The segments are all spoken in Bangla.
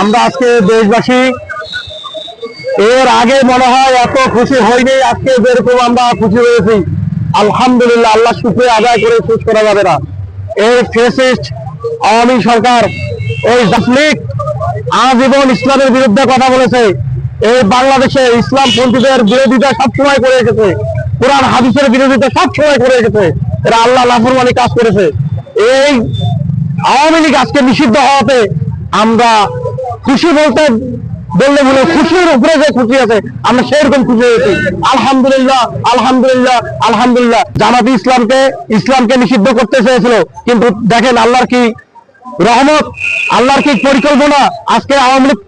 আমরা আজকে দেশবাসী, এর আগে মনে হয় এত খুশি হয়নি আজকে যেরকম আমরা খুশি হয়েছি। আলহামদুলিল্লাহ আল্লাহ শুক্রিয়া আদায় করে শেষ করা যাবে না। এই ফেসিস্ট আওয়ামী সরকার, এই জাসলিক আজীবন ইসলামের বিরুদ্ধে কথা বলেছে। এই বাংলাদেশে ইসলাম পন্থীদের বিরোধিতা সবসময় করে এসেছে। কোরআন, হাদিসের বিরোধিতা সবসময় করে এসেছে। এরা আল্লাহ লাফরমানি কাজ করেছে। এই আওয়ামী লীগ আজকে নিষিদ্ধ হওয়াতে আমরা খুশি বলতে বললে বলে খুশির উপরে যে খুশি আছে, আমরা সেরকম খুশি হয়েছি। আলহামদুলিল্লাহ আলহামদুলিল্লাহ আলহামদুলিল্লাহ। জামাতি ইসলামকে ইসলামকে নিষিদ্ধ করতে চেয়েছিল। কিন্তু দেখেন আল্লাহর কি রহমত, আল্লাহর কি পরিকল্পনা, আজকে আওয়ামী লীগ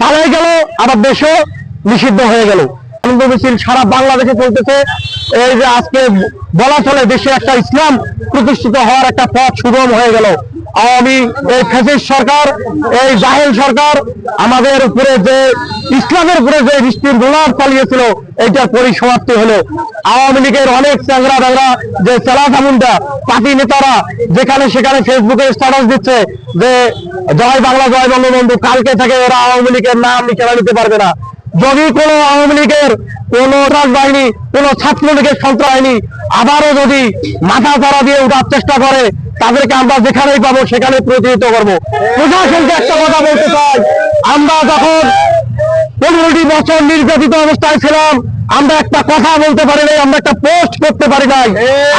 পালাই গেল, আবার দেশও নিষিদ্ধ হয়ে গেল। আনন্দ মিছিল সারা বাংলাদেশে চলতেছে। এই যে আজকে বলা চলে, দেশে একটা ইসলাম প্রতিষ্ঠিত হওয়ার একটা পথ সুগম হয়ে গেল। আওয়ামী এই ফেসিস সরকার, এই জাহেল সরকার, আমাদের উপরে যে, ইসলামের উপরে যে দৃষ্টির গোলাপ চালিয়েছিল এইটার পরিসমাপ্তি হলো। আওয়ামী লীগের অনেক চ্যাংরা ব্যাংরা যে চেলা চামুন্ডা পার্টি নেতারা যেখানে সেখানে ফেসবুকে স্ট্যাটাস দিচ্ছে যে, জয় বাংলা, জয় বঙ্গবন্ধু, কালকে থেকে ওরা আওয়ামী লীগের নাম নিচে নিতে পারবে না। যদি কোনো আওয়ামী লীগের কোন রাজবাহিনী কোন ছাত্র লীগের সন্ত্রাসী আবারও যদি মাথা চারা দিয়ে উঠার চেষ্টা করে তাদেরকে আমরা যেখানেই পাবো সেখানে প্রতিহিত করব। প্রশাসনকে একটা কথা বলতে চাই। আমরা যখন পনেরোটি বছর নির্যাতিত অবস্থায় ছিলাম আমরা একটা কথা বলতে পারি নাই আমরা একটা পোস্ট করতে পারি নাই।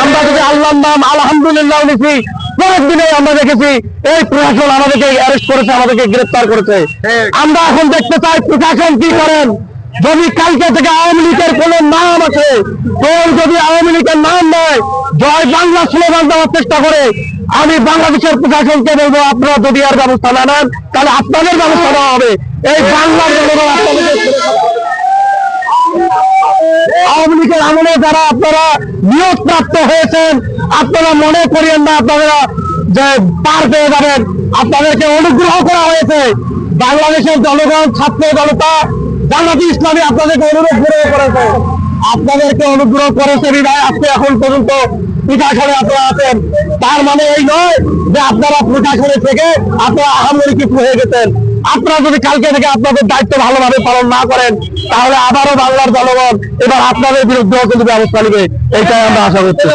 আমরা যদি আল্লাহর নাম আলহামদুলিল্লাহ লিখি পরের দিনে আমরা দেখেছি এই প্রশাসন আমাদেরকে অ্যারেস্ট করেছে আমাদেরকে গ্রেফতার করেছে। আমরা এখন দেখতে চাই প্রশাসন কি করেন। যদি কালকে থেকে আওয়ামী লীগের কোন নাম আছে তোর যদি আওয়ামী লীগের নাম নয়, জয় বাংলা স্লোগান দেওয়ার চেষ্টা করে, আমি বাংলাদেশের প্রশাসনকে বলব, আপনারা যদি আর ব্যবস্থা না নেন, তাহলে আপনাদের ব্যবস্থা নেওয়া হবে। এই বাংলার আওয়ামী লীগের আমলে যারা আপনারা নিয়োগ প্রাপ্ত হয়েছেন, আপনারা মনে করিয়েন না, আপনারা যে পার পেয়ে যাবেন। আপনাদেরকে অনুগ্রহ করা হয়েছে। বাংলাদেশের জনগণ, ছাত্র জনতা জামাতি ইসলামী আপনাদেরকে অনুরোধ করে করেছে। আপনাদেরকে অনুগ্রহ করেছে বিধায় আজকে এখন পর্যন্ত প্রশাসনে আপনারা আছেন। তার মানে এই নয় যে আপনারা প্রশাসনে থেকে আপনারা আহামরি কিছু হয়ে গেছেন। আপনারা যদি কালকে থেকে আপনাদের দায়িত্ব ভালোভাবে পালন না করেন, তাহলে আবারও বাংলার জনগণ এবার আপনাদের বিরুদ্ধেও কিন্তু ব্যবস্থা নেবে। এইটাই আমরা আশা করছি।